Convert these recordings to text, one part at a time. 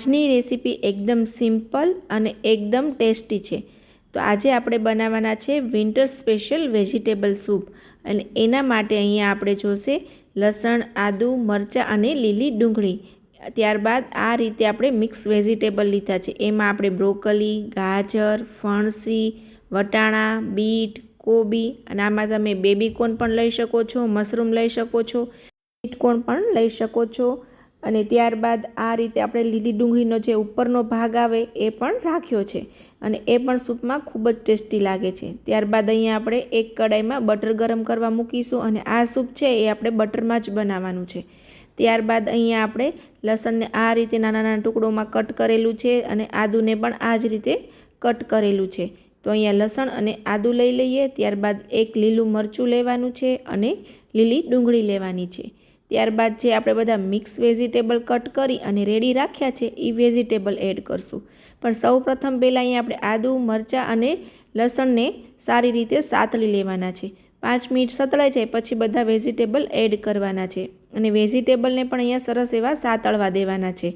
આજની રેસીપી એકદમ સિમ્પલ અને એકદમ ટેસ્ટી છે. તો આજે આપણે બનાવવાના છે વિન્ટર સ્પેશિયલ વેજીટેબલ સૂપ. અને એના માટે અહીંયા આપણે જોશે લસણ, આદું, મરચાં અને લીલી ડુંગળી. ત્યારબાદ આ રીતે આપણે મિક્સ વેજીટેબલ લીધા છે. એમાં આપણે બ્રોકલી, ગાજર, ફણસી, વટાણા, બીટ, કોબી અને આમાં તમે બેબીકોર્ન પણ લઈ શકો છો, મશરૂમ લઈ શકો છો બીટકોર્ન પણ લઈ શકો છો. અને ત્યારબાદ આ રીતે આપણે લીલી ડુંગળીનો જે ઉપરનો ભાગ આવે એ પણ રાખ્યો છે. અને એ પણ સૂપમાં ખૂબ જ ટેસ્ટી લાગે છે. ત્યારબાદ અહીંયા આપણે એક કડાઈમાં બટર ગરમ કરવા મૂકીશું અને આ સૂપ છે એ આપણે બટરમાં જ બનાવવાનું છે. ત્યારબાદ અહીંયા આપણે લસણને આ રીતે નાના નાના ટુકડોમાં કટ કરેલું છે અને આદુને પણ આ જ રીતે કટ કરેલું છે. તો અહીંયા લસણ અને આદું લઈ લઈએ. ત્યારબાદ એક લીલું મરચું લેવાનું છે અને લીલી ડુંગળી લેવાની છે. ત્યારબાદ જે આપણે બધા મિક્સ વેજીટેબલ કટ કરી અને રેડી રાખ્યા છે એ વેજીટેબલ એડ કરશું. પણ સૌ પ્રથમ પહેલાં અહીંયા આપણે આદું, મરચાં અને લસણને સારી રીતે સાતળી લેવાના છે. પાંચ મિનિટ સતળાઈ જાય પછી બધા વેજીટેબલ એડ કરવાના છે અને વેજીટેબલને પણ અહીંયા સરસ એવા સાતળવા દેવાના છે.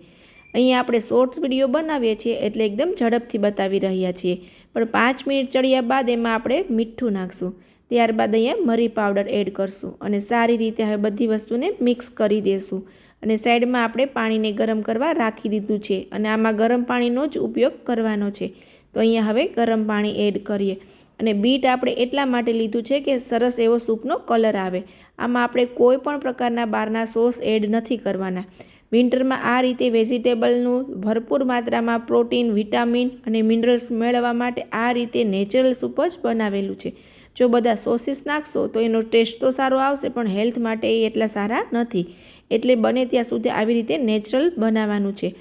અહીંયા આપણે શોર્ટ્સ વીડિયો બનાવીએ છીએ એટલે એકદમ ઝડપથી બતાવી રહ્યા છીએ. પણ પાંચ મિનિટ ચડ્યા બાદ એમાં આપણે મીઠું નાખશું. ત્યારબાદ અહીંયા મરી પાવડર એડ કરશું અને સારી રીતે હવે બધી વસ્તુને મિક્સ કરી દઈશું અને સાઈડમાં આપણે પાણીને ગરમ કરવા રાખી દીધું છે અને આમાં ગરમ પાણીનો જ ઉપયોગ કરવાનો છે. તો અહીંયા હવે ગરમ પાણી એડ કરીએ. અને બીટ આપણે એટલા માટે લીધું છે કે સરસ એવો સૂપનો કલર આવે. આમાં આપણે કોઈ પણ પ્રકારના બહારના સોસ એડ નથી કરવાના. વિન્ટરમાં આ રીતે વેજીટેબલનું ભરપૂર માત્રામાં પ્રોટીન, વિટામિન અને મિનરલ્સ મેળવવા માટે આ રીતે નેચરલ સૂપ જ બનાવેલું છે. જો બધા સોસીસ નાખશો તો એનો ટેસ્ટ તો સારો આવશે, પણ હેલ્થ માટે એ એટલા સારા નથી. એટલે બને ત્યાં સુધી આવી રીતે નેચરલ બનાવવાનું છે.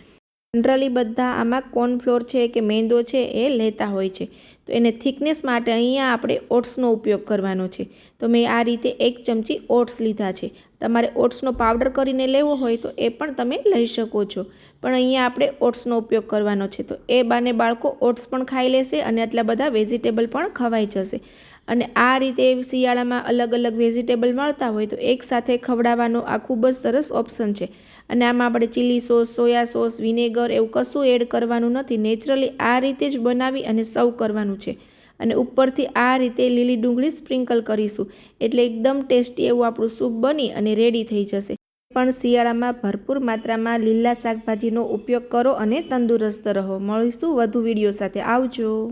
જનરલી બધા આમાં કોર્નફ્લોર છે કે મેંદો છે એ લેતા હોય છે. તો એને થિકનેસ માટે અહીંયા આપણે ઓટ્સનો ઉપયોગ કરવાનો છે. તો મેં આ રીતે એક ચમચી ઓટ્સ લીધા છે. તમારે ઓટ્સનો પાવડર કરીને લેવો હોય તો એ પણ તમે લઈ શકો છો. પણ અહીંયા આપણે ઓટ્સનો ઉપયોગ કરવાનો છે. તો એ બાને બાળકો ઓટ્સ પણ ખાઈ લેશે અને આટલા બધા વેજીટેબલ પણ ખવાઈ જશે. અને આ રીતે શિયાળામાં અલગ અલગ વેજીટેબલ મળતા હોય તો એકસાથે ખવડાવવાનો આ ખૂબ જ સરસ ઓપ્શન છે. અને આમાં આપણે chilli sauce soya sauce vinegar એવું કશું એડ કરવાનું નથી. નેચરલી આ રીતે જ બનાવી અને સર્વ કરવાનું છે. અને ઉપરથી આ રીતે લીલી ડુંગળી સ્પ્રિંકલ કરીશું. એટલે એકદમ ટેસ્ટી એવું આપણું સૂપ બની અને રેડી થઈ જશે. પણ શિયાળામાં ભરપૂર માત્રામાં લીલા શાકભાજીનો ઉપયોગ કરો અને તંદુરસ્ત રહો. મળીશું વધુ વીડિયો સાથે. આવજો.